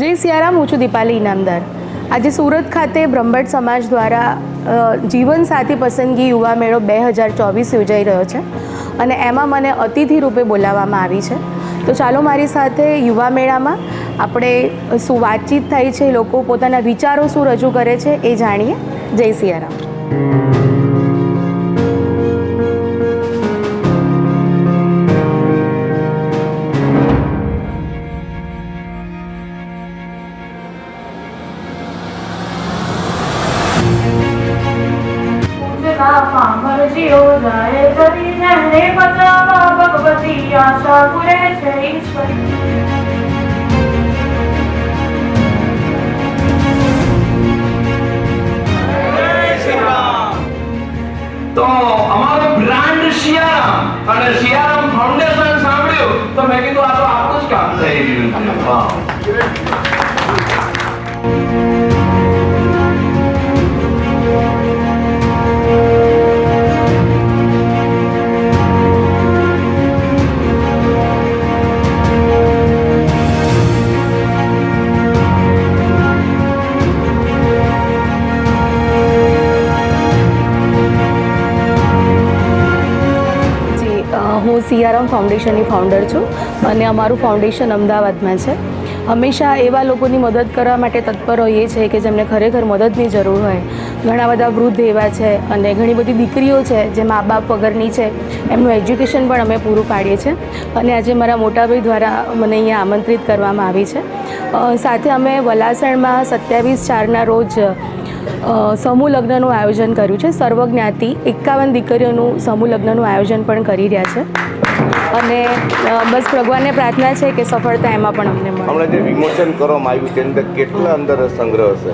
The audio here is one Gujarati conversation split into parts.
જય સિયારામ, હું છું દીપાલી ઇનામદાર. આજે સુરત ખાતે બ્રહ્મભટ્ટ સમાજ દ્વારા જીવનસાથી પસંદગી યુવા મેળો બે હજાર ચોવીસ યોજાઈ રહ્યો છે અને એમાં મને અતિથિ રૂપે બોલાવવામાં આવી છે. તો ચાલો મારી સાથે યુવા મેળામાં આપણે શું વાતચીત થાય છે લોકો પોતાના વિચારો શું રજૂ કરે છે એ જાણીએ. જય સિયારામ. જરી જેને બચાવવા ભગવતી આશા પૂરે છે ઈશ્વરી તો અમારો બ્રાન્ડ શિયારામ અને શિયારામ ફાઉન્ડેશન સાંભળ્યું તો મેં કીધું આ તો આપણું જ કામ થઈ રહ્યું છે હું સિયારામ ફાઉન્ડેશનની ફાઉન્ડર છું અને અમારું ફાઉન્ડેશન અમદાવાદમાં છે. હંમેશા એવા લોકોની મદદ કરવા માટે તત્પર હોઈએ છીએ કે જેમને ખરેખર મદદની જરૂર હોય. ઘણા બધા વૃદ્ધ એવા છે અને ઘણી બધી દીકરીઓ છે જે મા બાપ વગરની છે. એમનું એજ્યુકેશન પણ અમે પૂરું પાડીએ છીએ અને આજે મારા મોટાભાઈ દ્વારા મને અહીંયા આમંત્રિત કરવામાં આવી છે. સાથે અમે વલાસણમાં સત્યાવીસ ચારના રોજ સમૂહ લગ્નનું આયોજન કર્યું છે. સર્વજ્ઞાતિ એકાવન દીકરીઓનું સમૂહ લગ્નનું આયોજન પણ કરી રહ્યા છે. અને બસ ભગવાનને પ્રાર્થના છે કે સફળતા એમાં પણ અમને મળે. હમણાં જે વિમોચન કરવામાં આવ્યું તેની અંદર કેટલા અંદર સંગ્રહ હશે?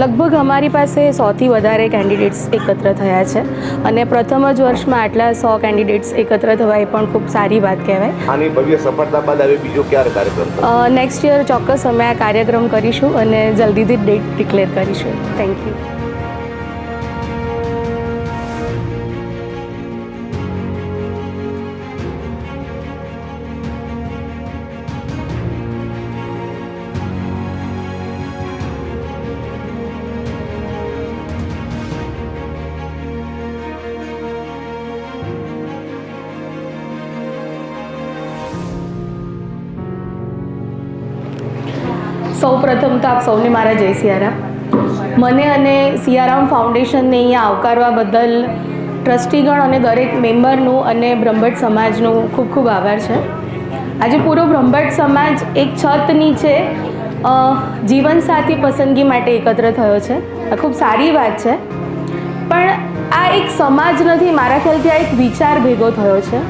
લગભગ અમારી પાસે સોથી વધારે કેન્ડિડેટ્સ એકત્ર થયા છે. અને પ્રથમ જ વર્ષમાં આટલા સો કેન્ડિડેટ્સ એકત્ર થવા એ પણ ખૂબ સારી વાત કહેવાય. આની ભવ્ય સફળતા બાદ હવે બીજો ક્યારે કાર્યક્રમ નેક્સ્ટ યર ચોક્કસ અમે આ કાર્યક્રમ કરીશું અને જલ્દીથી ડેટ ડિક્લેર કરીશું. થેન્ક યુ સૌ પ્રથમ તો આપ સૌને મારા જય સિયારામ. મને અને સિયારામ ફાઉન્ડેશનને અહીંયા આવકારવા બદલ ટ્રસ્ટીગણ અને દરેક મેમ્બરનું અને બ્રહ્મભટ્ટ સમાજનું ખૂબ ખૂબ આભાર છે. આજે પૂરો બ્રહ્મભટ્ટ સમાજ એક છત નીચે જીવનસાથી પસંદગી માટે એકત્ર થયો છે. આ ખૂબ સારી વાત છે. પણ આ એક સમાજ નથી, મારા ખ્યાલથી આ એક વિચાર ભેગો થયો છે.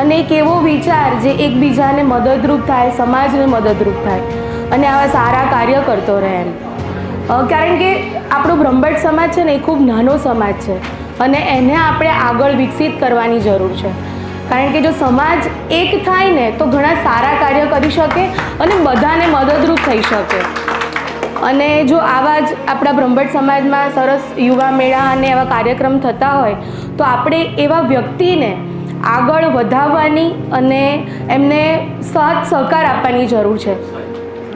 અને એક એવો વિચાર જે એકબીજાને મદદરૂપ થાય, સમાજને મદદરૂપ થાય. અને આવા સારા કાર્ય કરતો રહે એમ. કારણ કે આપણો બ્રહ્મભટ્ટ સમાજ છે ને, એ ખૂબ નાનો સમાજ છે અને એને આપણે આગળ વિકસિત કરવાની જરૂર છે. કારણ કે જો સમાજ એક થાય ને, તો ઘણા સારા કાર્ય કરી શકે અને બધાને મદદરૂપ થઈ શકે. અને જો આવા જ આપણા બ્રહ્મભટ્ટ સમાજમાં સરસ યુવા મેળા અને એવા કાર્યક્રમ થતા હોય, તો આપણે એવા વ્યક્તિને આગળ વધાવવાની અને એમને સાથ સહકાર આપવાની જરૂર છે.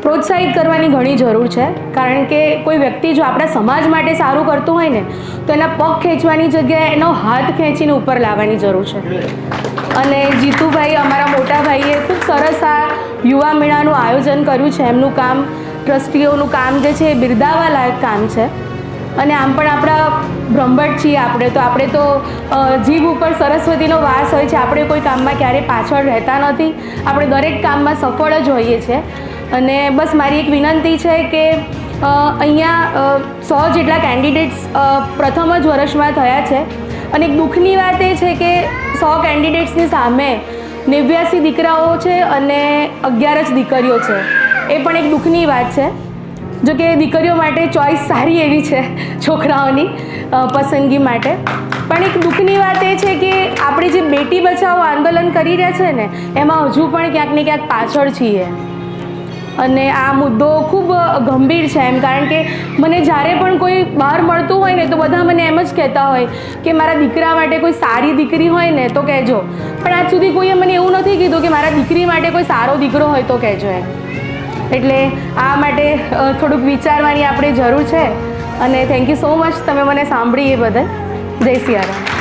પ્રોત્સાહિત કરવાની ઘણી જરૂર છે. કારણ કે કોઈ વ્યક્તિ જો આપણા સમાજ માટે સારું કરતું હોય ને, તો એના પગ ખેંચવાની જગ્યાએ એનો હાથ ખેંચીને ઉપર લાવવાની જરૂર છે. અને જીતુભાઈ, અમારા મોટા ભાઈએ ખૂબ સરસ આ યુવા મેળાનું આયોજન કર્યું છે. એમનું કામ, ટ્રસ્ટીઓનું કામ જે છે એ બિરદાવા લાયક કામ છે. અને આમ પણ આપણા બ્રહ્મભટ્ટ છીએ આપણે, તો આપણે તો જીભ ઉપર સરસ્વતીનો વાસ હોય છે. આપણે કોઈ કામમાં ક્યારેય પાછળ રહેતા નથી. આપણે દરેક કામમાં સફળ જ હોઈએ છીએ. અને બસ મારી એક વિનંતી છે કે અહીંયા સો જેટલા કેન્ડિડેટ્સ પ્રથમ જ વર્ષમાં થયા છે. અને એક દુઃખની વાત એ છે કે, સો કેન્ડિડેટ્સની સામે નેવ્યાસી દીકરાઓ છે અને અગિયાર જ દીકરીઓ છે. એ પણ એક દુઃખની વાત છે. જો કે દીકરીઓ માટે ચોઈસ સારી એવી છે છોકરાઓની પસંદગી માટે. પણ એક દુઃખની વાત એ છે કે, આપણે જે બેટી બચાવો આંદોલન કરી રહ્યા છે ને, એમાં હજુ પણ ક્યાંક ને ક્યાંક પાછળ છીએ. અને આ મુદ્દો ખૂબ ગંભીર છે એમ. કારણ કે મને જ્યારે પણ કોઈ બહાર મળતું હોય ને તો બધા મને એમ જ કહેતા હોય કે મારા દીકરા માટે કોઈ સારી દીકરી હોય ને તો કહેજો. પણ આજ સુધી કોઈએ મને એવું નથી કીધું કે મારા દીકરી માટે કોઈ સારો દીકરો હોય તો કહેજો એમ. એટલે આ માટે થોડુંક વિચારવાની આપણે જરૂર છે. અને થેન્ક યુ સો મચ તમે મને સાંભળી એ બદલ. જય સિયારામ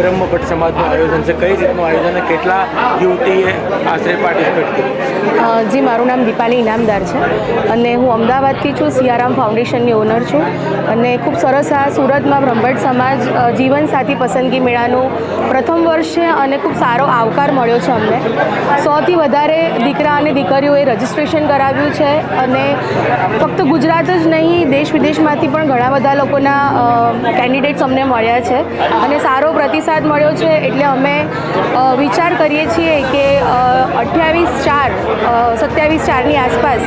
બ્રહ્મભટ્ટ સમાજનું આયોજન છે. કઈ રીતનું આયોજન અને કેટલા યુવતીએ આશરે પાર્ટિસિપેટ કર્યું? જી, મારું નામ દીપાલી ઇનામદાર છે અને હું અમદાવાદથી છું. સિયારામ ફાઉન્ડેશનની ઓનર છું અને ખૂબ સરસ આ સુરતમાં બ્રહ્મભટ્ટ સમાજ જીવનસાથી પસંદગી મેળાનું પ્રથમ વર્ષ છે અને ખૂબ સારો આવકાર મળ્યો છે અમને. સોથી વધારે દીકરા અને દીકરીઓએ રજિસ્ટ્રેશન કરાવ્યું છે અને ફક્ત ગુજરાત જ નહીં, દેશ વિદેશમાંથી પણ ઘણા બધા લોકોના કેન્ડિડેટ્સ અમને મળ્યા છે અને સારો પ્રતિસાદ મળ્યો છે એટલે અમે વિચાર કરીએ છીએ કે અઠ્યાવીસ ચાર સત્યાવીસ ચારની આસપાસ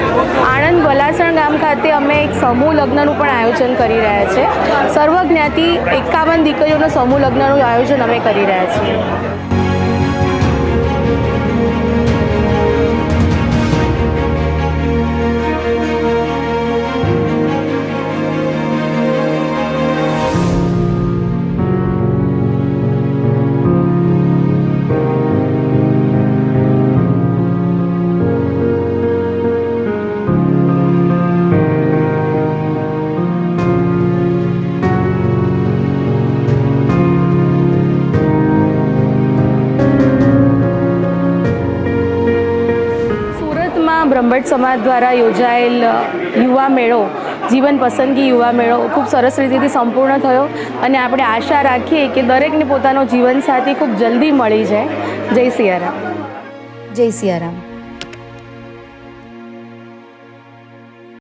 આણંદ વલાસણ ગામ ખાતે અમે એક સમૂહ લગ્નનું પણ આયોજન કરી રહ્યા છે. સર્વજ્ઞાતિ એકાવન દીકરીઓનો સમૂહ લગ્નનું આયોજન અમે કરી રહ્યા છીએ. સુરતમાં સમાજ દ્વારા યોજાયેલ યુવા મેળો, જીવન પસંદગી યુવા મેળો ખૂબ સરસ રીતેથી સંપૂર્ણ થયો અને આપણે આશા રાખીએ કે દરેકને પોતાનો જીવનસાથી ખૂબ જલ્દી મળી જાય. જય સિયારામ. જય સિયારામ.